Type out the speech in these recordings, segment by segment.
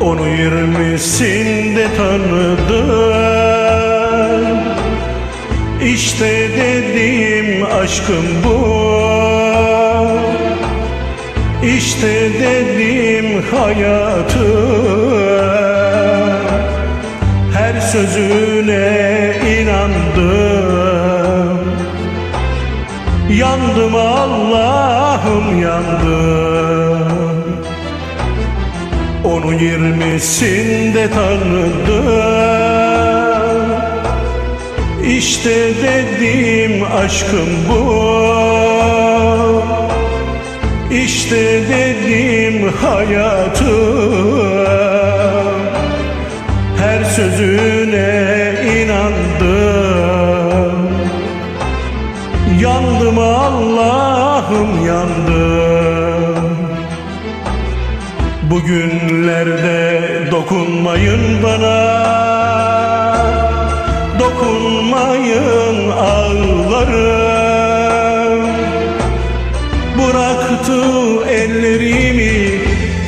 Onu yirmisinde tanıdım. İşte dedim aşkım bu. İşte dedim hayatım. Her sözüne inandım. Yandım Allah'ım yandım Onu yirmisinde tanıdım. İşte dedim aşkım bu. İşte dedim hayatım. Her sözüne inandım. Yandım Allah'ım yandım Bugünlerde dokunmayın bana. Dokunmayın ağlarım Bıraktı ellerimi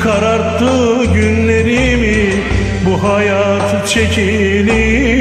Kararttı günlerimi. Bu hayat çekilir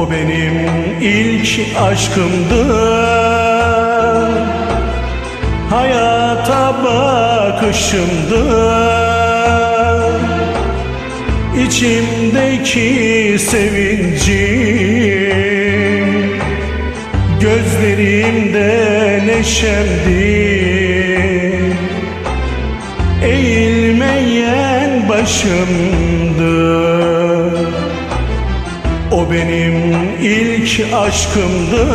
O benim ilk aşkımdı Hayata bakışımdı İçimdeki sevinci Gözlerimde neşemdi Eğilmeyen başımdı benim ilk aşkımdı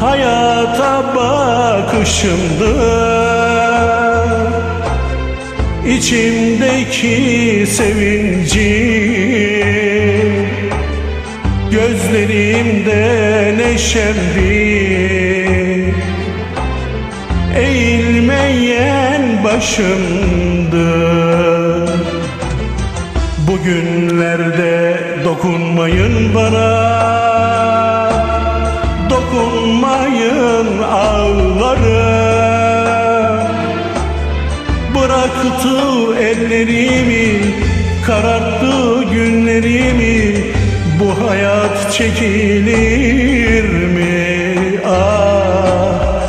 Hayata bakışımdı İçimdeki sevinci Gözlerimde neşemdi Eğilmeyen başımdı Bugünlerde dokunmayın bana. Dokunmayın ağlarım Bıraktı ellerimi Kararttı günlerimi. Bu hayat çekilir mi? Ah,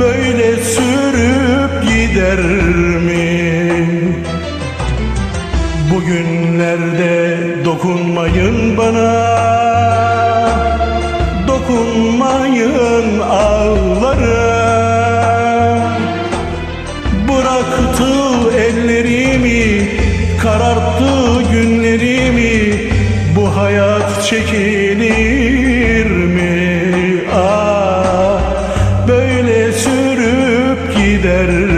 böyle sürüp gider dokunmayın ağlara Bıraktı ellerimi, kararttı günlerimi. Bu hayat çekilir mi? Ah, böyle sürüp gider.